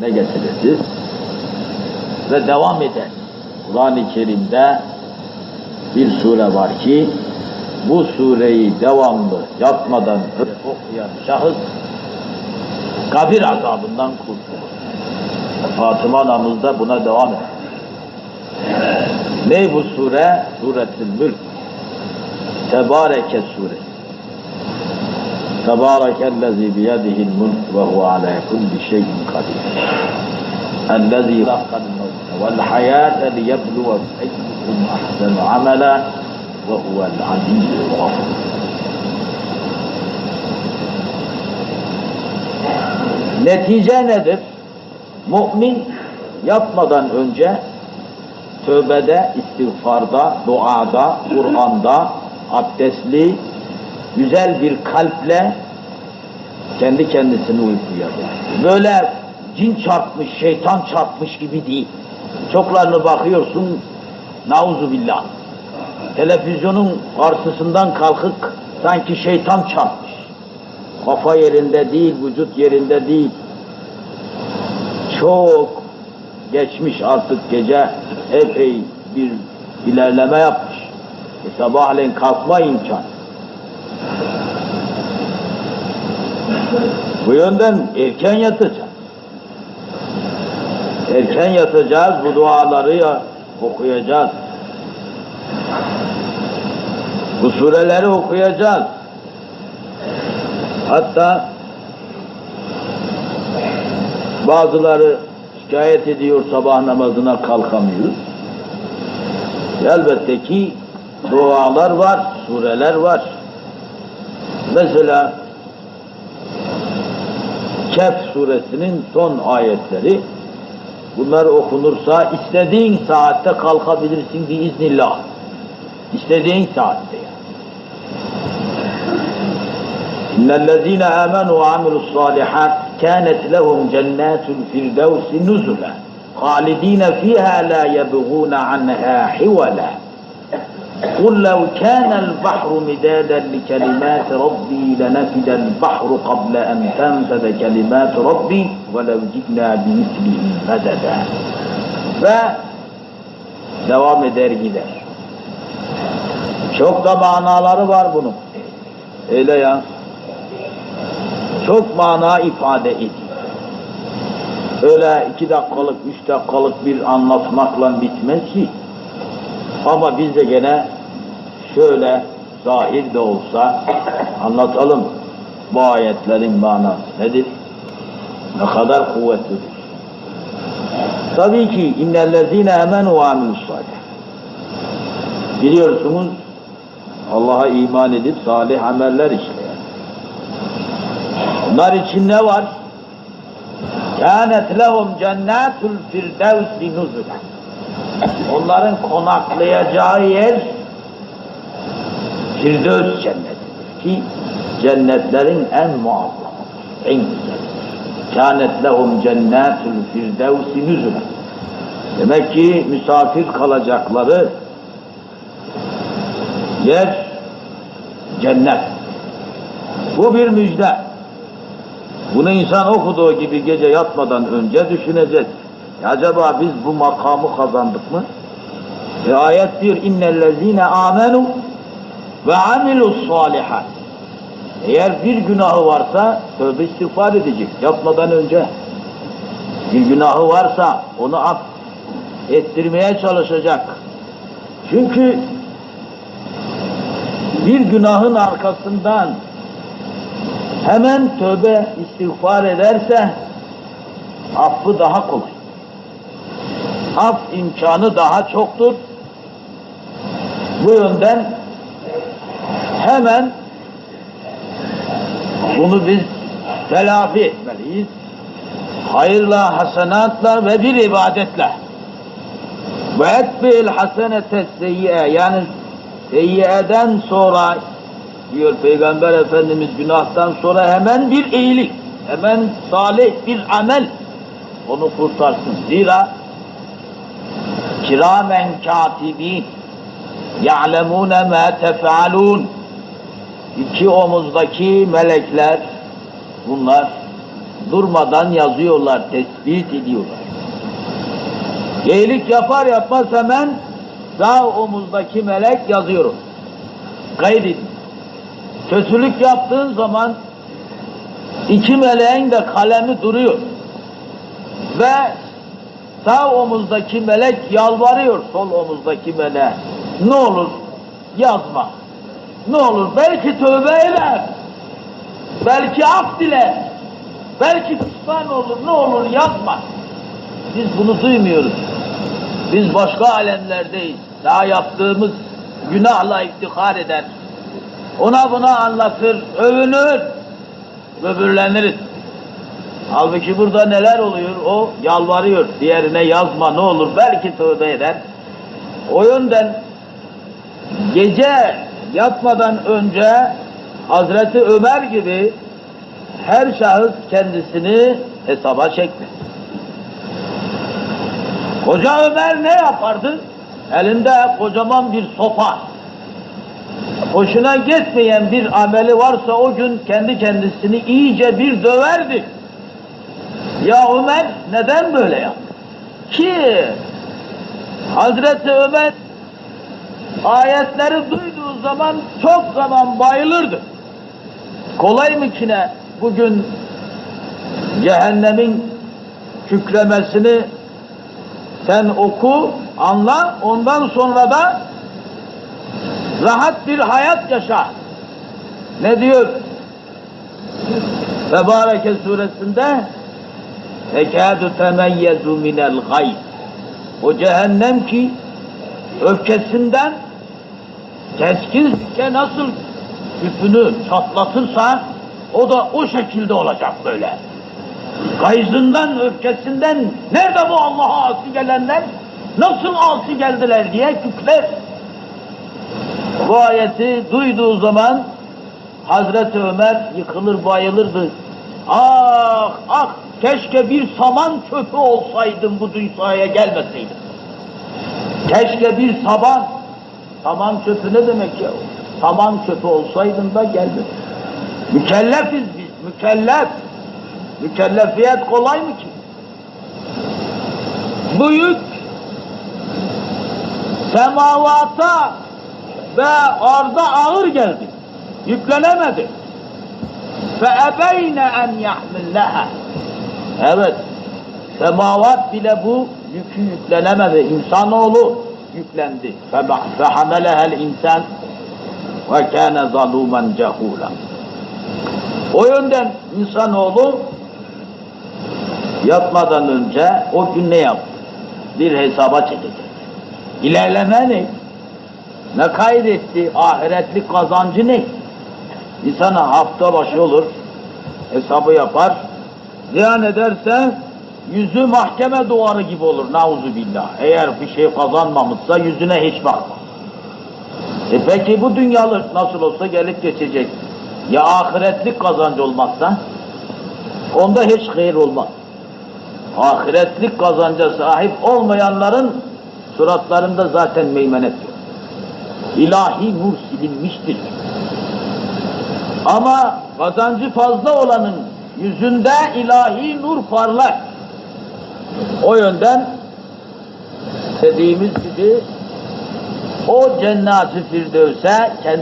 ne getiririz ve devam eder. Kur'an-ı Kerim'de bir sure var ki bu sureyi devamlı yapmadan okuyan şahıs kabir azabından kurtulur. Fatıma anamız da buna devam eder. Ne bu sure? Suretül Mülk. Tebareke suresi. Tebarekellezi biyedihil mulk ve huve ala kulli şeyin kadir. الذي خلق الموت والحياة ليبلوكم أيكم أحسن عملا وهو العزيز الغفور Netice nedir? Mümin yapmadan önce tövbede, istiğfarda, duada, Kur'an'da, abdestli, güzel bir kalple kendi kendisini uykuya Böyle cin çarpmış, şeytan çarpmış gibi değil. Çoklarını bakıyorsun, nauzu billah. Televizyonun karşısından kalkıp sanki şeytan çarpmış. Kafa yerinde değil, vücut yerinde değil. Çok geçmiş artık gece epey bir ilerleme yapmış. E, sabahleyin kalkma imkan. Bu yönden erken yatacağız. Erken yatacağız, bu duaları ya okuyacağız. Bu sureleri okuyacağız. Hatta bazıları şikayet ediyor sabah namazına kalkamıyor. Elbette ki dualar var, sureler var. Mesela Kehf suresinin son ayetleri bunlar okunursa istediğin saatte kalkabilirsin biiznillah. İstediğin saatte yani. İnnellezîne âmenû ve amilussâlihât kânet lehum cennâtul firdevsi nuzula halidîne fîhâ lâ yebğûne anhâ hivelâ قل لو كان البحر مدادا لكلمات ربي لنفد البحر قبل أن تنفذ كلمات ربي ولو جئنا بمثله مددا ve devam eder gider. Çok da manaları var bunun. Öyle ya. Çok mana ifade ediyor. Öyle iki dakikalık, üç dakikalık bir anlatmakla bitmez ki. Ama biz de gene şöyle zahir de olsa anlatalım bu ayetlerin manası nedir? Ne kadar kuvvetlidir. Tabii ki innellezine emenu ve amilussalih. Biliyorsunuz Allah'a iman edip salih ameller işleyen. Bunlar için ne var? Kânet lehum cennetul firdevsi nuzulen. Onların konaklayacağı yer Firdevs cennetidir ki cennetlerin en muazzamıdır, en güzeli. Kânet lehum cennetul firdevsi nüzülen. Demek ki misafir kalacakları yer cennet. Bu bir müjde. Bunu insan okuduğu gibi gece yatmadan önce düşünecek. Acaba biz bu makamı kazandık mı? E ayet diyor innellezine amenu ve amilus salihat. Eğer bir günahı varsa tövbe istiğfar edecek yapmadan önce. Bir günahı varsa onu af ettirmeye çalışacak. Çünkü bir günahın arkasından hemen tövbe istiğfar ederse affı daha kolay af imkanı daha çoktur. Bu yönden hemen bunu biz telafi etmeliyiz. Hayırla, hasenatla ve bir ibadetle. Ve etbil hasenete seyyiye yani seyyiyeden sonra diyor Peygamber Efendimiz günahtan sonra hemen bir iyilik, hemen salih bir amel onu kurtarsın. Zira kiramen katibin ya'lemune ma tef'alun iki omuzdaki melekler bunlar durmadan yazıyorlar, tespit ediyorlar. İyilik yapar yapmaz hemen sağ omuzdaki melek yazıyor. Kaydedin. Kötülük yaptığın zaman iki meleğin de kalemi duruyor. Ve sağ omuzdaki melek yalvarıyor sol omuzdaki meleğe. Ne olur yazma. Ne olur belki tövbe eder. Belki af diler. Belki pişman olur. Ne olur yazma. Biz bunu duymuyoruz. Biz başka alemlerdeyiz. Daha yaptığımız günahla iftihar eder. Ona buna anlatır, övünür, böbürleniriz. Halbuki burada neler oluyor? O yalvarıyor. Diğerine yazma ne olur belki tövbe eder. O yönden gece yatmadan önce Hazreti Ömer gibi her şahıs kendisini hesaba çekmez. Koca Ömer ne yapardı? Elinde kocaman bir sopa. Hoşuna gitmeyen bir ameli varsa o gün kendi kendisini iyice bir döverdi. Ya Ömer neden böyle yaptı? Ki Hazreti Ömer ayetleri duyduğu zaman çok zaman bayılırdı. Kolay mı ki ne bugün cehennemin kükremesini sen oku, anla, ondan sonra da rahat bir hayat yaşa. Ne diyor? Tebareke suresinde Ekâdü temeyyezu minel gayb O cehennem ki öfkesinden keskin sikke nasıl küpünü çatlatırsa o da o şekilde olacak böyle. Gayzından, öfkesinden nerede bu Allah'a asi gelenler? Nasıl asi geldiler diye kükrer. Bu ayeti duyduğu zaman Hazreti Ömer yıkılır bayılırdı. Ah ah keşke bir saman çöpü olsaydım bu dünyaya gelmeseydim. Keşke bir saban, saman çöpü ne demek ya? Saman çöpü olsaydın da gelmedim. Mükellefiz biz, mükellef. Mükellefiyet kolay mı ki? Bu yük semavata ve arda ağır geldi. Yüklenemedi. Ebeyne en yahmilleha. Evet. Semavat bile bu yükü yüklenemedi. İnsanoğlu yüklendi. Hamelehel insan ve kâne zalumen cehûla. O yönden insanoğlu yatmadan önce o gün ne yaptı? Bir hesaba çekecek. İlerleme ne? Ne kaydetti? Ahiretlik kazancı ne? İnsan hafta başı olur, hesabı yapar, ziyan ederse yüzü mahkeme duvarı gibi olur nauzu billah. Eğer bir şey kazanmamışsa yüzüne hiç bakma. E peki bu dünyalık nasıl olsa gelip geçecek. Ya ahiretlik kazancı olmazsa? Onda hiç hayır olmaz. Ahiretlik kazanca sahip olmayanların suratlarında zaten meymenet yok. İlahi nur silinmiştir. Ama kazancı fazla olanın yüzünde ilahi nur parlar. O yönden dediğimiz gibi o cennet-i firdevse kendi